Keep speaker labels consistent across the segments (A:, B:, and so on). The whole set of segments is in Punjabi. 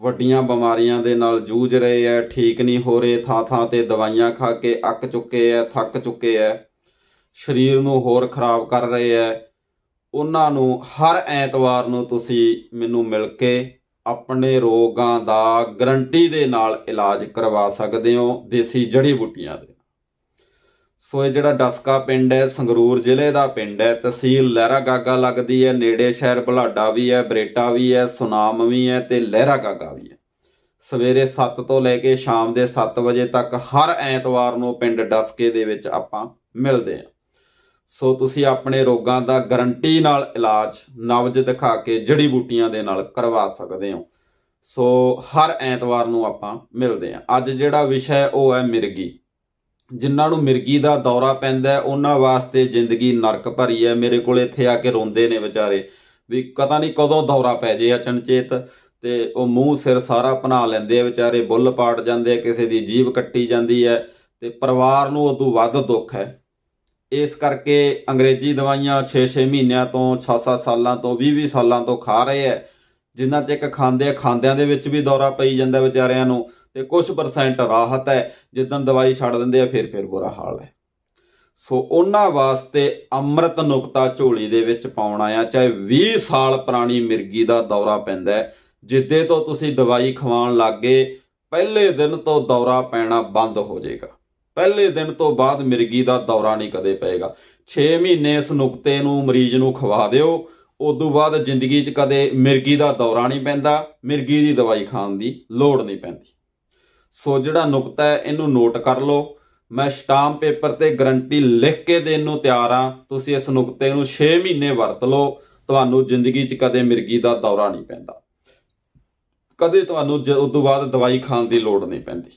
A: ਵੱਡੀਆਂ ਬਿਮਾਰੀਆਂ ਦੇ ਨਾਲ ਜੂਝ ਰਹੇ ਐ, ਠੀਕ ਨਹੀਂ ਹੋ ਰਹੇ ਥਾਂ ਥਾਂ ਤੇ ਦਵਾਈਆਂ ਖਾ ਕੇ ਅੱਕ ਚੁੱਕੇ ਐ, ਥੱਕ ਚੁੱਕੇ ਐ, ਸਰੀਰ ਨੂੰ ਹੋਰ ਖਰਾਬ ਕਰ ਰਹੇ ਐ। ਉਹਨਾਂ ਨੂੰ ਹਰ ਐਤਵਾਰ ਨੂੰ ਤੁਸੀਂ ਮੈਨੂੰ ਮਿਲ ਕੇ ਆਪਣੇ ਰੋਗਾਂ ਦਾ ਗਰੰਟੀ ਦੇ ਨਾਲ ਇਲਾਜ ਕਰਵਾ ਸਕਦੇ ਹੋ, ਦੇਸੀ ਜੜੀ ਬੂਟੀਆਂ ਦੇ। ਸੋ ਇਹ ਜਿਹੜਾ ਡਸਕਾ ਪਿੰਡ ਹੈ, ਸੰਗਰੂਰ ਜ਼ਿਲ੍ਹੇ ਦਾ ਪਿੰਡ ਹੈ, ਤਹਿਸੀਲ ਲਹਿਰਾ ਗਾਗਾ ਲੱਗਦੀ ਹੈ, ਨੇੜੇ ਸ਼ਹਿਰ ਬੁਲਾਡਾ ਵੀ ਹੈ, ਬਰੇਟਾ ਵੀ ਹੈ, ਸੁਨਾਮ ਵੀ ਹੈ ਤੇ ਲਹਿਰਾ ਗਾਗਾ ਵੀ ਹੈ। ਸਵੇਰੇ 7 ਤੋਂ ਲੈ ਕੇ ਸ਼ਾਮ ਦੇ 7 ਵਜੇ ਤੱਕ ਹਰ ਐਤਵਾਰ ਨੂੰ ਪਿੰਡ ਡਸਕੇ ਦੇ ਵਿੱਚ ਆਪਾਂ ਮਿਲਦੇ ਹਾਂ। ਸੋ ਤੁਸੀਂ ਆਪਣੇ ਰੋਗਾਂ ਦਾ ਗਰੰਟੀ ਨਾਲ ਇਲਾਜ ਨਵਜ ਦਿਖਾ ਕੇ ਜੜੀ ਬੂਟੀਆਂ ਦੇ ਨਾਲ ਕਰਵਾ ਸਕਦੇ ਹੋ। ਸੋ ਹਰ ਐਤਵਾਰ ਨੂੰ ਆਪਾਂ ਮਿਲਦੇ ਹਾਂ। ਅੱਜ ਜਿਹੜਾ ਵਿਸ਼ਾ ਹੈ, ਉਹ ਹੈ ਮਿਰਗੀ। ਜਿਨ੍ਹਾਂ ਨੂੰ ਮਿਰਗੀ ਦਾ ਦੌਰਾ ਪੈਂਦਾ ਉਹਨਾਂ ਵਾਸਤੇ ਜ਼ਿੰਦਗੀ ਨਰਕ ਭਰੀ ਹੈ। ਮੇਰੇ ਕੋਲ ਇੱਥੇ ਆ ਕੇ ਰੋਂਦੇ ਨੇ ਵਿਚਾਰੇ ਵੀ ਪਤਾ ਨਹੀਂ ਕਦੋਂ ਦੌਰਾ ਪੈ ਜੇ ਅਚਨਚੇਤ ਤੇ ਉਹ ਮੂੰਹ ਸਿਰ ਸਾਰਾ ਬਣਾ ਲੈਂਦੇ ਆ ਵਿਚਾਰੇ, ਬੁੱਲ ਪਾੜ ਜਾਂਦੇ ਆ, ਕਿਸੇ ਦੀ ਜੀਭ ਕੱਟੀ ਜਾਂਦੀ ਹੈ ਤੇ ਪਰਿਵਾਰ ਨੂੰ ਉਦੋਂ ਵੱਧ ਦੁੱਖ ਹੈ। ਇਸ ਕਰਕੇ ਅੰਗਰੇਜ਼ੀ ਦਵਾਈਆਂ 6-6 ਮਹੀਨਿਆਂ ਤੋਂ 6-7 ਸਾਲਾਂ ਤੋਂ 20-20 ਸਾਲਾਂ ਤੋਂ ਖਾ ਰਹੇ ਹੈ। ਜਿਨ੍ਹਾਂ ਚ ਇੱਕ ਖਾਂਦੇ ਖਾਂਦਿਆਂ ਦੇ ਵਿੱਚ ਵੀ ਦੌਰਾ ਪਈ ਜਾਂਦਾ ਵਿਚਾਰਿਆਂ ਨੂੰ। ਤੇ ਕੁਝ ਪਰਸੈਂਟ ਰਾਹਤ ਹੈ, ਜਿੱਦਣ ਦਵਾਈ ਛੱਡ ਦਿੰਦੇ ਆ, ਫਿਰ ਫਿਰ ਬੁਰਾ ਹਾਲ ਹੈ। ਸੋ ਉਹਨਾਂ ਵਾਸਤੇ ਅੰਮ੍ਰਿਤ ਨੁਕਤਾ ਝੋਲੀ ਦੇ ਵਿੱਚ ਪਾਉਣਾ ਆ ਚਾਹੇ 20 ਸਾਲ ਪੁਰਾਣੀ ਮਿਰਗੀ ਦਾ ਦੌਰਾ ਪੈਂਦਾ ਹੈ, ਜਿੱਦੇ ਤੋਂ ਤੁਸੀਂ ਦਵਾਈ ਖਵਾਉਣ ਲੱਗੇ ਪਹਿਲੇ ਦਿਨ ਤੋਂ ਦੌਰਾ ਪੈਣਾ ਬੰਦ ਹੋ ਜਾਏਗਾ। ਪਹਿਲੇ ਦਿਨ ਤੋਂ ਬਾਅਦ ਮਿਰਗੀ ਦਾ ਦੌਰਾ ਨਹੀਂ ਕਦੇ ਪਏਗਾ। 6 ਮਹੀਨੇ ਇਸ ਨੁਕਤੇ ਨੂੰ, ਮਰੀਜ਼ ਨੂੰ ਖਵਾ ਦਿਓ, ਉਦੋਂ ਬਾਅਦ ਜ਼ਿੰਦਗੀ 'ਚ ਕਦੇ ਮਿਰਗੀ ਦਾ ਦੌਰਾ ਨਹੀਂ ਪੈਂਦਾ, ਮਿਰਗੀ ਦੀ ਦਵਾਈ ਖਾਣ ਦੀ ਲੋੜ ਨਹੀਂ ਪੈਂਦੀ। ਸੋ ਜਿਹੜਾ ਨੁਕਤਾ ਹੈ, ਇਹਨੂੰ ਨੋਟ ਕਰ ਲਓ। ਮੈਂ ਸਟਾਂਪ ਪੇਪਰ ਤੇ ਗਰੰਟੀ ਲਿਖ ਕੇ ਦੇਣ ਨੂੰ ਤਿਆਰ ਹਾਂ। ਤੁਸੀਂ ਇਸ ਨੁਕਤੇ ਨੂੰ 6 ਮਹੀਨੇ ਵਰਤ ਲਓ। ਤੁਹਾਨੂੰ ਜ਼ਿੰਦਗੀ 'ਚ ਕਦੇ ਮਿਰਗੀ ਦਾ ਦੌਰਾ ਨਹੀਂ ਪੈਂਦਾ। ਕਦੇ ਤੁਹਾਨੂੰ ਜ- ਤੋਂ ਬਾਅਦ ਦਵਾਈ ਖਾਣ ਦੀ ਲੋੜ ਨਹੀਂ ਪੈਂਦੀ।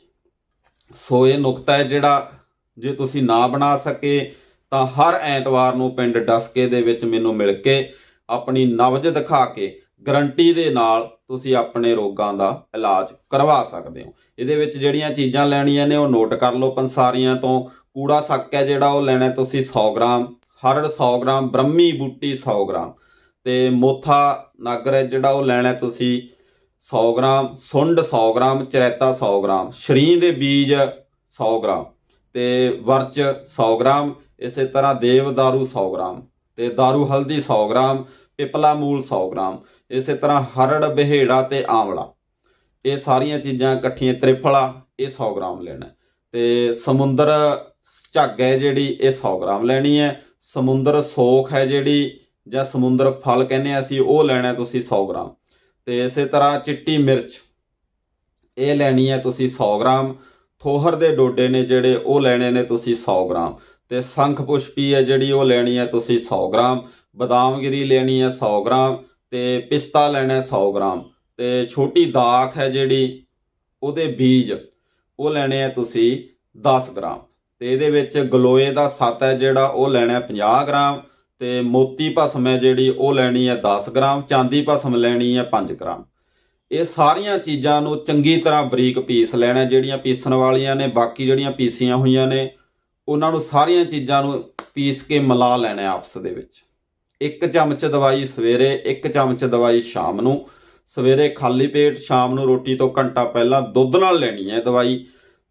A: ਸੋ ਇਹ ਨੁਕਤਾ ਹੈ ਜਿਹੜਾ ਜੇ ਤੁਸੀਂ ਨਾ ਬਣਾ ਸਕੇ, ਤਾਂ ਹਰ ਐਤਵਾਰ ਨੂੰ ਪਿੰਡ ਡਸਕੇ ਦੇ ਵਿੱਚ ਮੈਨੂੰ ਮਿਲ ਕੇ ਆਪਣੀ ਨਵਜ ਦਿਖਾ ਕੇ ਗਰੰਟੀ ਦੇ ਨਾਲ ਤੁਸੀਂ ਆਪਣੇ ਰੋਗਾਂ ਦਾ ਇਲਾਜ ਕਰਵਾ ਸਕਦੇ ਹੋ। ਇਹਦੇ ਵਿੱਚ ਜਿਹੜੀਆਂ ਚੀਜ਼ਾਂ ਲੈਣੀਆਂ ਨੇ ਉਹ ਨੋਟ ਕਰ ਲਓ। ਪੰਸਾਰੀਆਂ ਤੋਂ ਕੂੜਾ ਸੱਕ ਹੈ ਜਿਹੜਾ ਉਹ ਲੈਣਾ ਤੁਸੀਂ 100 ਗ੍ਰਾਮ ਹਰੜ 100 ਗ੍ਰਾਮ, ਬ੍ਰਹਮੀ ਬੂਟੀ 100 ਗ੍ਰਾਮ। ਤੇ ਮੋਥਾ ਨਾਗਰ ਹੈ ਜਿਹੜਾ ਉਹ ਲੈਣਾ ਤੁਸੀਂ 100 ਗ੍ਰਾਮ, ਸੁੰਡ 100 ਗ੍ਰਾਮ, ਚਰੈਤਾ 100 ਗ੍ਰਾਮ, ਸ਼ਰੀਂ ਦੇ ਬੀਜ 100 ਗ੍ਰਾਮ ਤੇ ਵਰਚ 100 ਗ੍ਰਾਮ, ਇਸੇ ਤਰ੍ਹਾਂ ਦੇਵ ਦਾਰੂ 100 ਗ੍ਰਾਮ ਤੇ ਦਾਰੂ ਹਲਦੀ 100 ਗ੍ਰਾਮ ਪਿਪਲਾ ਮੂਲ 100 ਗ੍ਰਾਮ, ਇਸੇ ਤਰ੍ਹਾਂ ਹਰੜ, ਬਹਿੜਾ ਤੇ ਆਂਵਲਾ। ਇਹ ਸਾਰੀਆਂ ਚੀਜ਼ਾਂ ਇਕੱਠੀਆਂ, ਤ੍ਰਿਫਲਾ, ਇਹ 100 ਗ੍ਰਾਮ ਲੈਣਾ। ਤੇ ਸਮੁੰਦਰ ਝੱਗ ਹੈ ਜਿਹੜੀ, ਇਹ 100 ਗ੍ਰਾਮ ਲੈਣੀ ਹੈ। ਸਮੁੰਦਰ ਸੋਖ ਹੈ ਜਿਹੜੀ, ਜਾਂ ਸਮੁੰਦਰ ਫਲ ਕਹਿੰਦੇ ਹਾਂ ਅਸੀਂ, ਉਹ ਲੈਣਾ ਤੁਸੀਂ 100 ਗ੍ਰਾਮ। ਤੇ ਇਸੇ ਤਰ੍ਹਾਂ ਚਿੱਟੀ ਮਿਰਚ, ਇਹ ਲੈਣੀ ਹੈ ਤੁਸੀਂ 100 ਗ੍ਰਾਮ। ਥੋਹਰ ਦੇ ਡੋਡੇ ਨੇ ਜਿਹੜੇ, ਉਹ ਲੈਣੇ ਨੇ ਤੁਸੀਂ 100 ਗ੍ਰਾਮ। ਤੇ ਸੰਖ ਪੁਸ਼ਪੀ ਹੈ ਜਿਹੜੀ ਉਹ ਲੈਣੀ ਹੈ ਤੁਸੀਂ 100 ਗ੍ਰਾਮ, ਬਦਾਮਗਿਰੀ ਲੈਣੀ ਹੈ 100 ਗ੍ਰਾਮ ਤੇ ਪਿਸਤਾ ਲੈਣਾ ਹੈ 100 ਗ੍ਰਾਮ ਤੇ ਛੋਟੀ ਦਾਖ ਹੈ ਜਿਹੜੀ ਉਹਦੇ ਬੀਜ, ਉਹ ਲੈਣੇ ਆ ਤੁਸੀਂ 10 ਗ੍ਰਾਮ ਤੇ ਇਹਦੇ ਵਿੱਚ ਗਲੋਏ ਦਾ ਸੱਤ ਹੈ ਜਿਹੜਾ ਉਹ ਲੈਣਾ ਹੈ 50 ਗ੍ਰਾਮ ਤੇ ਮੋਤੀ ਭਸਮ ਹੈ ਜਿਹੜੀ ਉਹ ਲੈਣੀ ਹੈ 10 ਗ੍ਰਾਮ, ਚਾਂਦੀ ਭਸਮ ਲੈਣੀ ਹੈ 5 ਗ੍ਰਾਮ। ਇਹ ਸਾਰੀਆਂ ਚੀਜ਼ਾਂ ਨੂੰ ਚੰਗੀ ਤਰ੍ਹਾਂ ਬਰੀਕ ਪੀਸ ਲੈਣਾ ਜਿਹੜੀਆਂ ਪੀਸਣ ਵਾਲੀਆਂ ਨੇ, ਬਾਕੀ ਜਿਹੜੀਆਂ ਪੀਸੀਆਂ ਹੋਈਆਂ ਨੇ ਉਹਨਾਂ ਨੂੰ ਸਾਰੀਆਂ ਚੀਜ਼ਾਂ ਨੂੰ ਪੀਸ ਕੇ ਮਿਲਾ ਲੈਣਾ ਆਪਸ ਦੇ ਵਿੱਚ। ਇੱਕ ਚਮਚ ਦਵਾਈ ਸਵੇਰੇ, ਇੱਕ ਚਮਚ ਦਵਾਈ ਸ਼ਾਮ ਨੂੰ। ਸਵੇਰੇ ਖਾਲੀ ਪੇਟ, ਸ਼ਾਮ ਨੂੰ ਰੋਟੀ ਤੋਂ ਘੰਟਾ ਪਹਿਲਾਂ ਦੁੱਧ ਨਾਲ ਲੈਣੀ ਹੈ ਦਵਾਈ।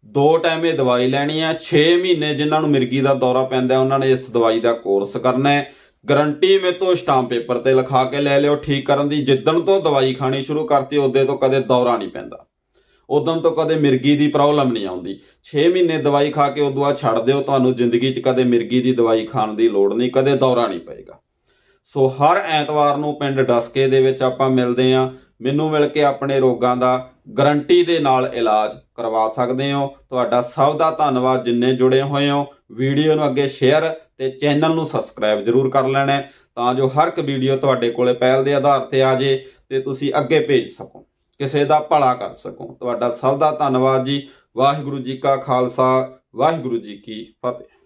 A: ਦੋ ਟਾਈਮ ਇਹ ਦਵਾਈ ਲੈਣੀ ਹੈ। 6 ਮਹੀਨੇ ਜਿਨ੍ਹਾਂ ਨੂੰ ਮਿਰਗੀ ਦਾ ਦੌਰਾ ਪੈਂਦਾ, ਉਹਨਾਂ ਨੇ ਇਸ ਦਵਾਈ ਦਾ ਕੋਰਸ ਕਰਨਾ ਹੈ। ਗਰੰਟੀ ਮੇ ਤੋਂ ਸਟਾਂਪ ਪੇਪਰ ਤੇ ਲਿਖਾ ਕੇ ਲੈ ਲਿਓ। ਠੀਕ ਕਰਨ ਦੀ ਜਿੱਦਣ ਤੋਂ ਦਵਾਈ ਖਾਣੀ ਸ਼ੁਰੂ ਕਰਤੀ ਉਦੋਂ ਤੋਂ ਕਦੇ ਦੌਰਾ ਨਹੀਂ ਪੈਂਦਾ। ਉਦੋਂ ਤੋਂ ਕਦੇ ਮਿਰਗੀ ਦੀ ਪ੍ਰੋਬਲਮ ਨਹੀਂ ਆਉਂਦੀ। 6 ਮਹੀਨੇ ਦਵਾਈ ਖਾ ਕੇ ਉਦੋਂ ਬਾਅਦ ਛੱਡ ਦਿਓ, ਤੁਹਾਨੂੰ ਜ਼ਿੰਦਗੀ 'ਚ ਕਦੇ ਮਿਰਗੀ ਦੀ ਦਵਾਈ ਖਾਣ ਦੀ ਲੋੜ ਨਹੀਂ, ਕਦੇ ਦੌਰਾ ਨਹੀਂ ਪਏਗਾ। ਸੋ ਹਰ ਐਤਵਾਰ ਨੂੰ ਪਿੰਡ ਡਸਕੇ ਦੇ ਵਿੱਚ ਆਪਾਂ ਮਿਲਦੇ ਆਂ ਮੈਨੂੰ ਮਿਲ ਕੇ ਆਪਣੇ ਰੋਗਾਂ ਦਾ ਗਰੰਟੀ ਦੇ ਨਾਲ ਇਲਾਜ ਕਰਵਾ ਸਕਦੇ ਹੋ। ਤੁਹਾਡਾ ਸਭ ਦਾ ਧੰਨਵਾਦ ਜਿੰਨੇ ਜੁੜੇ ਹੋਏ ਹੋ। ਵੀਡੀਓ ਨੂੰ ਅੱਗੇ ਸ਼ੇਅਰ ਤੇ ਚੈਨਲ ਨੂੰ ਸਬਸਕ੍ਰਾਈਬ ਜਰੂਰ ਕਰ ਲੈਣਾ ਤਾਂ ਜੋ ਹਰ ਇੱਕ ਵੀਡੀਓ ਤੁਹਾਡੇ ਕੋਲੇ ਪਹਿਲ ਦੇ ਆਧਾਰ ਤੇ ਆ ਜੇ ਤੇ ਤੁਸੀਂ ਅੱਗੇ ਭੇਜ ਸਕੋ। ਕਿਸੇ ਦਾ ਭਲਾ ਕਰ ਸਕੋ। ਤੁਹਾਡਾ ਸਭ ਦਾ ਧੰਨਵਾਦ ਜੀ। ਵਾਹਿਗੁਰੂ ਜੀ ਕਾ ਖਾਲਸਾ, ਵਾਹਿਗੁਰੂ ਜੀ ਕੀ ਫਤਿਹ।